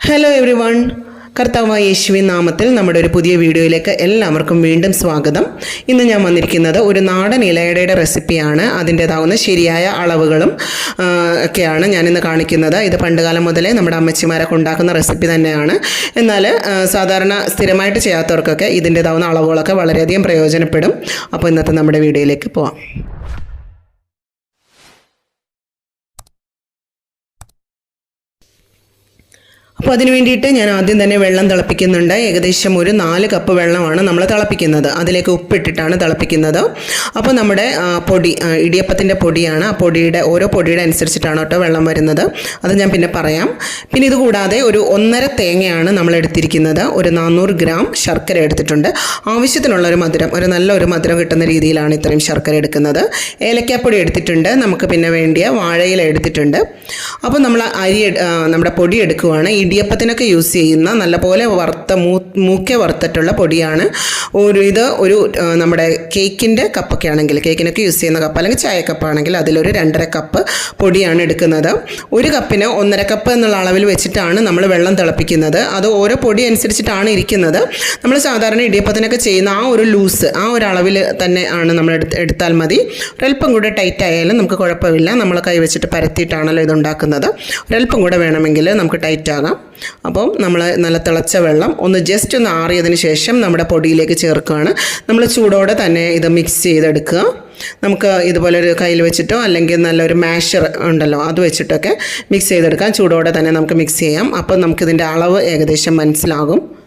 Hello every one കർത്താവായ യേശുവിൻ നാമത്തിൽ നമ്മുടെ ഒരു പുതിയ വീഡിയോയിലേക്ക് എല്ലാവർക്കും വീണ്ടും സ്വാഗതം. ഇന്ന് ഞാൻ വന്നിരിക്കുന്നത് ഒരു നാടൻ ഇലയടയുടെ റെസിപ്പിയാണ്. അതിന്റേതാവുന്ന ശരിയായ അളവുകളും ഒക്കെയാണ് ഞാനിന്ന് കാണിക്കുന്നത്. ഇത് പണ്ടുകാലം മുതലേ നമ്മുടെ അമ്മച്ചിമാരൊക്കെ ഉണ്ടാക്കുന്ന റെസിപ്പി തന്നെയാണ്. എന്നാൽ സാധാരണ സ്ഥിരമായിട്ട് ചെയ്യാത്തവർക്കൊക്കെ ഇതിന്റേതാവുന്ന അളവുകളൊക്കെ വളരെയധികം പ്രയോജനപ്പെടും. അപ്പോൾ ഇന്നത്തെ നമ്മുടെ വീഡിയോയിലേക്ക് പോവാം. അപ്പോൾ അതിന് വേണ്ടിയിട്ട് ഞാൻ ആദ്യം തന്നെ വെള്ളം തിളപ്പിക്കുന്നുണ്ട്. ഏകദേശം ഒരു നാല് കപ്പ് വെള്ളമാണ് നമ്മൾ തിളപ്പിക്കുന്നത്. അതിലേക്ക് ഉപ്പിട്ടിട്ടാണ് തിളപ്പിക്കുന്നത്. അപ്പോൾ നമ്മുടെ പൊടി ഇടിയപ്പത്തിന്റെ പൊടിയാണ്. ആ പൊടിയുടെ ഓരോ പൊടിയുടെ അനുസരിച്ചിട്ടാണ് കേട്ടോ വെള്ളം വരുന്നത്. അത് ഞാൻ പിന്നെ പറയാം. പിന്നെ ഇതുകൂടാതെ ഒരു ഒന്നര തേങ്ങയാണ് നമ്മൾ എടുത്തിരിക്കുന്നത്. ഒരു നാനൂറ് ഗ്രാം ശർക്കര എടുത്തിട്ടുണ്ട്. ആവശ്യത്തിനുള്ള ഒരു മധുരം ഒരു നല്ല ഒരു മധുരം കിട്ടുന്ന രീതിയിലാണ് ഇത്രയും ശർക്കര എടുക്കുന്നത്. ഏലക്കാപ്പൊടി എടുത്തിട്ടുണ്ട്. നമുക്ക് പിന്നെ വേണ്ടിയ വാഴയില എടുത്തിട്ടുണ്ട്. അപ്പോൾ നമ്മൾ അരി നമ്മുടെ പൊടി എടുക്കുവാണ്. ഇടിയപ്പത്തിനൊക്കെ യൂസ് ചെയ്യുന്ന നല്ലപോലെ വറുത്ത മൂ മൂക്കെ വറുത്തിട്ടുള്ള പൊടിയാണ്. ഒരു ഇത് ഒരു നമ്മുടെ കേക്കിന്റെ കപ്പൊക്കെ ആണെങ്കിൽ കേക്കിനൊക്കെ യൂസ് ചെയ്യുന്ന കപ്പ് അല്ലെങ്കിൽ ചായ കപ്പാണെങ്കിൽ അതിലൊരു രണ്ടര കപ്പ് പൊടിയാണ് എടുക്കുന്നത്. ഒരു കപ്പിന് ഒന്നര കപ്പ് എന്നുള്ള അളവിൽ വെച്ചിട്ടാണ് നമ്മൾ വെള്ളം തിളപ്പിക്കുന്നത്. അത് ഓരോ പൊടി അനുസരിച്ചിട്ടാണ് ഇരിക്കുന്നത്. നമ്മൾ സാധാരണ ഇടിയപ്പത്തിനൊക്കെ ചെയ്യുന്ന ആ ഒരു ലൂസ് ആ ഒരു അളവിൽ തന്നെ ആണ് നമ്മൾ എടുത്ത് എടുത്താൽ മതി. ഒരല്പം കൂടെ ടൈറ്റ് ആയാലും നമുക്ക് കുഴപ്പമില്ല. നമ്മൾ കൈ വെച്ചിട്ട് പരത്തിയിട്ടാണല്ലോ ഇതുണ്ടാക്കുന്നത് ഒരല്പം കൂടെ വേണമെങ്കിൽ നമുക്ക് ടൈറ്റ് ആകാം. അപ്പം നമ്മൾ നല്ല തിളച്ച വെള്ളം ഒന്ന് ജസ്റ്റ് ഒന്ന് ആറിയതിന് ശേഷം നമ്മുടെ പൊടിയിലേക്ക് ചേർക്കുകയാണ്. നമ്മൾ ചൂടോടെ തന്നെ ഇത് മിക്സ് ചെയ്തെടുക്കുക. നമുക്ക് ഇതുപോലെ ഒരു കയ്യിൽ വെച്ചിട്ടോ അല്ലെങ്കിൽ നല്ലൊരു മാഷർ ഉണ്ടല്ലോ അത് വെച്ചിട്ടൊക്കെ മിക്സ് ചെയ്തെടുക്കാം. ചൂടോടെ തന്നെ നമുക്ക് മിക്സ് ചെയ്യാം. അപ്പം നമുക്കിതിന്റെ അളവ് ഏകദേശം മനസ്സിലാകും.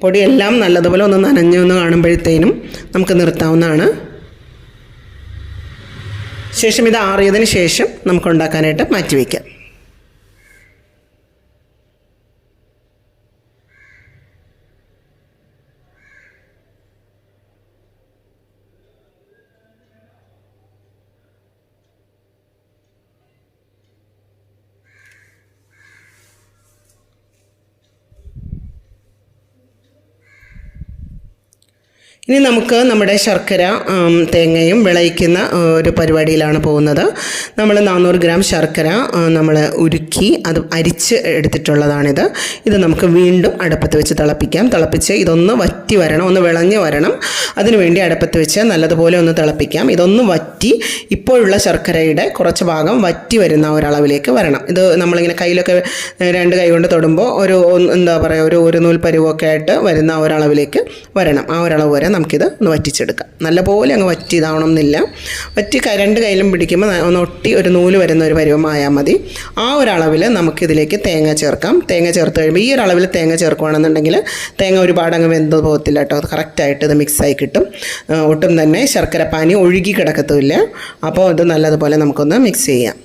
പൊടിയെല്ലാം നല്ലതുപോലെ ഒന്ന് നനഞ്ഞു എന്ന് കാണുമ്പോഴത്തേനും നമുക്ക് നിർത്താവുന്നതാണ്. ശേഷം ഇത് ആറിയതിന് ശേഷം നമുക്ക് ഉണ്ടാക്കാനായിട്ട് മാറ്റി വയ്ക്കാം ഇനി നമുക്ക് നമ്മുടെ ശർക്കര തേങ്ങയും വിളയിക്കുന്ന ഒരു പരിപാടിയിലാണ് പോകുന്നത്. നമ്മൾ നാനൂറ് ഗ്രാം ശർക്കര നമ്മൾ ഉരുക്കി അത് അരിച്ച് എടുത്തിട്ടുള്ളതാണിത്. ഇത് നമുക്ക് വീണ്ടും അടുപ്പത്ത് വെച്ച് തിളപ്പിക്കാം. തിളപ്പിച്ച് ഇതൊന്ന് വറ്റി വരണം ഒന്ന് വിളഞ്ഞ് വരണം. അതിനുവേണ്ടി അടുപ്പത്ത് വെച്ച് നല്ലതുപോലെ ഒന്ന് തിളപ്പിക്കാം. ഇതൊന്ന് വറ്റി ഇപ്പോഴുള്ള ശർക്കരയുടെ കുറച്ച് ഭാഗം വറ്റി വരുന്ന ഒരളവിലേക്ക് വരണം. ഇത് നമ്മളിങ്ങനെ കയ്യിലൊക്കെ രണ്ട് കൈ കൊണ്ട് തൊടുമ്പോൾ ഒരു എന്താ പറയുക ഒരു ഒരു നൂൽ പരുവൊക്കെ ആയിട്ട് വരുന്ന ഒരളവിലേക്ക് വരണം. ആ ഒരളവ് വരെ നമുക്കിത് ഒന്ന് വറ്റിച്ചെടുക്കാം. നല്ലപോലെ അങ്ങ് വറ്റിതാവണം എന്നില്ല വറ്റി രണ്ട് കയ്യിലും പിടിക്കുമ്പോൾ ഒന്ന് ഒട്ടി ഒരു നൂൽ വരുന്ന ഒരു പരുവമായാൽ മതി. ആ ഒരളവിൽ നമുക്കിതിലേക്ക് തേങ്ങ ചേർക്കാം. തേങ്ങ ചേർത്ത് കഴിയുമ്പോൾ ഈ ഒരളവിൽ തേങ്ങ ചേർക്കുകയാണെന്നുണ്ടെങ്കിൽ തേങ്ങ ഒരുപാട് അങ്ങ് വെന്ത് പോകത്തില്ല കേട്ടോ. അത് കറക്റ്റായിട്ട് ഇത് മിക്സായി കിട്ടും. ഒട്ടും തന്നെ ശർക്കരപ്പാനി ഒഴുകി കിടക്കത്തുമില്ല. അപ്പോൾ ഇത് നല്ലതുപോലെ നമുക്കൊന്ന് മിക്സ് ചെയ്യാം.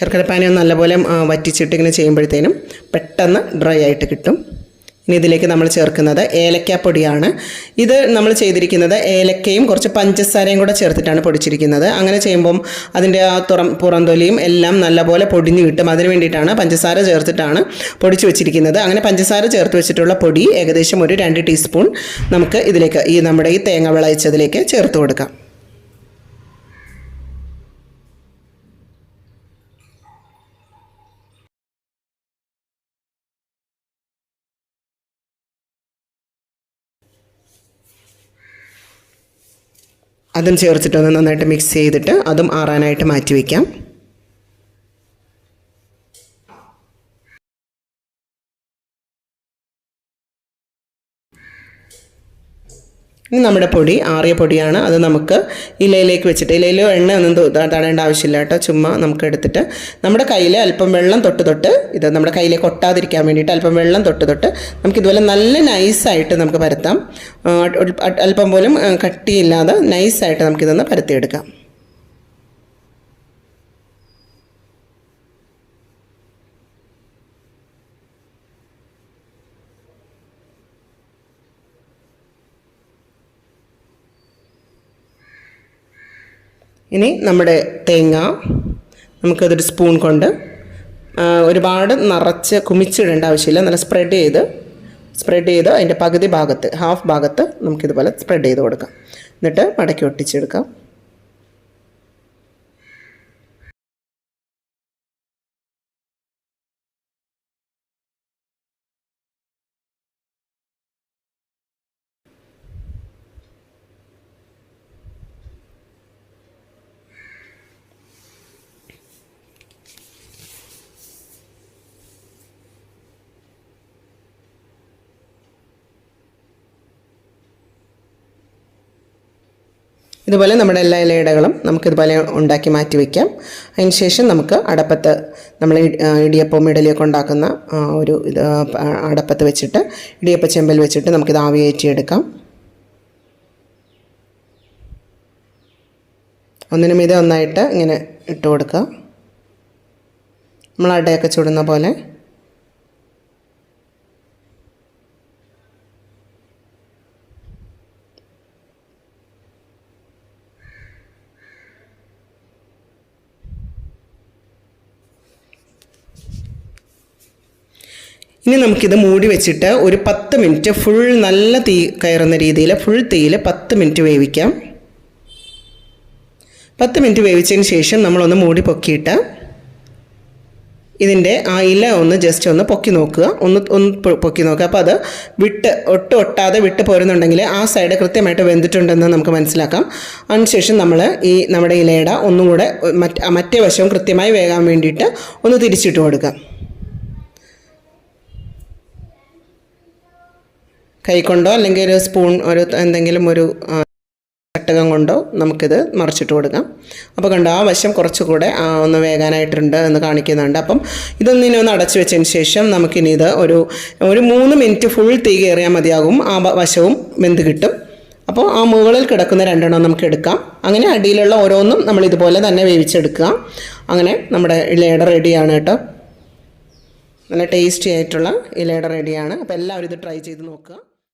ശർക്കരപ്പാനി ഒന്ന് നല്ലപോലെ വറ്റിച്ചിട്ട് ഇങ്ങനെ ചെയ്യുമ്പോഴത്തേനും പെട്ടെന്ന് ഡ്രൈ ആയിട്ട് കിട്ടും. ഇനി ഇതിലേക്ക് നമ്മൾ ചേർക്കുന്നത് ഏലക്കാപ്പൊടിയാണ് ഇത് നമ്മൾ ചെയ്തിരിക്കുന്നത് ഏലക്കയും കുറച്ച് പഞ്ചസാരയും കൂടെ ചേർത്തിട്ടാണ് പൊടിച്ചിരിക്കുന്നത്. അങ്ങനെ ചെയ്യുമ്പം അതിന്റെ ആ തുറം പുറന്തൊലിയും എല്ലാം നല്ലപോലെ പൊടിഞ്ഞു കിട്ടും. അതിന് വേണ്ടിയിട്ടാണ് പഞ്ചസാര ചേർത്തിട്ടാണ് പൊടിച്ചു വെച്ചിരിക്കുന്നത്. അങ്ങനെ പഞ്ചസാര ചേർത്ത് വെച്ചിട്ടുള്ള പൊടി ഏകദേശം ഒരു രണ്ട് ടീസ്പൂൺ നമുക്ക് ഇതിലേക്ക് ഈ നമ്മുടെ ഈ തേങ്ങ വിളയിച്ചതിലേക്ക് ചേർത്ത് കൊടുക്കാം. അതും ചേർത്തിട്ടൊന്ന് നന്നായിട്ട് മിക്സ് ചെയ്തിട്ട് അതും ആറാനായിട്ട് മാറ്റി വയ്ക്കാം ഇനി നമ്മുടെ പൊടി ആറിയ പൊടിയാണ്. അത് നമുക്ക് ഇലയിലേക്ക് വെച്ചിട്ട് ഇലയിലോ എണ്ണ ഒന്നും തടേണ്ട ആവശ്യമില്ല കേട്ടോ. ചുമ്മാ നമുക്ക് എടുത്തിട്ട് നമ്മുടെ കയ്യിൽ അല്പം വെള്ളം തൊട്ട് തൊട്ട് ഇത് നമ്മുടെ കയ്യിലേക്ക് ഒട്ടാതിരിക്കാൻ വേണ്ടിയിട്ട് അല്പം വെള്ളം തൊട്ട് തൊട്ട് നമുക്ക് ഇതുപോലെ നല്ല നൈസായിട്ട് നമുക്ക് പരത്താം. അല്പം പോലും കട്ടിയില്ലാതെ നൈസായിട്ട് നമുക്കിതൊന്ന് പരത്തിയെടുക്കാം. ഇനി നമ്മുടെ തേങ്ങ നമുക്കതൊരു സ്പൂൺ കൊണ്ട് ഒരുപാട് നിറച്ച് കുമിച്ചിടേണ്ട ആവശ്യമില്ല. നല്ല സ്പ്രെഡ് ചെയ്ത് സ്പ്രെഡ് ചെയ്ത് അതിന്റെ പകുതി ഭാഗത്ത് ഹാഫ് ഭാഗത്ത് നമുക്കിതുപോലെ സ്പ്രെഡ് ചെയ്ത് കൊടുക്കാം. എന്നിട്ട് മടക്കി ഒട്ടിച്ചെടുക്കാം. ഇതുപോലെ നമ്മുടെ എല്ലാ ഇലയിടകളും നമുക്കിതുപോലെ ഉണ്ടാക്കി മാറ്റി വയ്ക്കാം അതിന് ശേഷം നമുക്ക് അടപ്പത്ത് നമ്മൾ ഇടിയപ്പവും ഇഡലിയൊക്കെ ഉണ്ടാക്കുന്ന ഒരു ഇത് അടപ്പത്ത് വെച്ചിട്ട് ഇടിയപ്പ ചെമ്പൽ വെച്ചിട്ട് നമുക്കിത് ആവിയേറ്റിയെടുക്കാം. ഒന്നിനു മീതെ ഒന്നായിട്ട് ഇങ്ങനെ ഇട്ട് കൊടുക്കുക നമ്മൾ അടയൊക്കെ ചുടുന്ന പോലെ ഇനി നമുക്കിത് മൂടി വെച്ചിട്ട് ഒരു പത്ത് മിനിറ്റ് ഫുൾ നല്ല തീ കയറുന്ന രീതിയിൽ ഫുൾ തീയിൽ പത്ത് മിനിറ്റ് വേവിക്കാം. പത്ത് മിനിറ്റ് വേവിച്ചതിന് ശേഷം നമ്മളൊന്ന് മൂടി പൊക്കിയിട്ട് ഇതിന്റെ ആ ഇല ഒന്ന് ജസ്റ്റ് ഒന്ന് പൊക്കി നോക്കുക. ഒന്ന് ഒന്ന് പൊക്കി നോക്കുക. അപ്പോൾ അത് വിട്ട് ഒട്ട് ഒട്ടാതെ വിട്ട് പോരുന്നുണ്ടെങ്കിൽ ആ സൈഡ് കൃത്യമായിട്ട് വെന്തിട്ടുണ്ടെന്ന് നമുക്ക് മനസ്സിലാക്കാം. അതിനുശേഷം നമ്മൾ ഈ നമ്മുടെ ഇലയുടെ ഒന്നും കൂടെ മറ്റേ വശവും കൃത്യമായി വേകാൻ വേണ്ടിയിട്ട് ഒന്ന് തിരിച്ചിട്ട് കൊടുക്കാം കൈകൊണ്ടോ അല്ലെങ്കിൽ ഒരു സ്പൂൺ ഒരു എന്തെങ്കിലും ഒരു ചട്ടകം കൊണ്ടോ നമുക്കിത് മറിച്ചിട്ട് കൊടുക്കാം. അപ്പോൾ കണ്ടോ ആ വശം കുറച്ചുകൂടെ ഒന്ന് വേകാനായിട്ടുണ്ട് എന്ന് കാണിക്കുന്നുണ്ട്. അപ്പം ഇനി ഒന്ന് അടച്ചു വെച്ചതിന് ശേഷം നമുക്കിനി ഇത് ഒരു ഒരു മൂന്ന് മിനിറ്റ് ഫുൾ തീ കയറിയാൽ മതിയാകും. ആ വശവും വെന്ത് കിട്ടും. അപ്പോൾ ആ മുകളിൽ കിടക്കുന്ന രണ്ടെണ്ണം നമുക്ക് എടുക്കാം. അങ്ങനെ അടിയിലുള്ള ഓരോന്നും നമ്മൾ ഇതുപോലെ തന്നെ വേവിച്ചെടുക്കുക. അങ്ങനെ നമ്മുടെ ഇലയുടെ റെഡിയാണ് കേട്ടോ. നല്ല ടേസ്റ്റി ആയിട്ടുള്ള ഇലയുടെ റെഡിയാണ്. അപ്പോൾ എല്ലാവരും ഇത് ട്രൈ ചെയ്ത് നോക്കുക.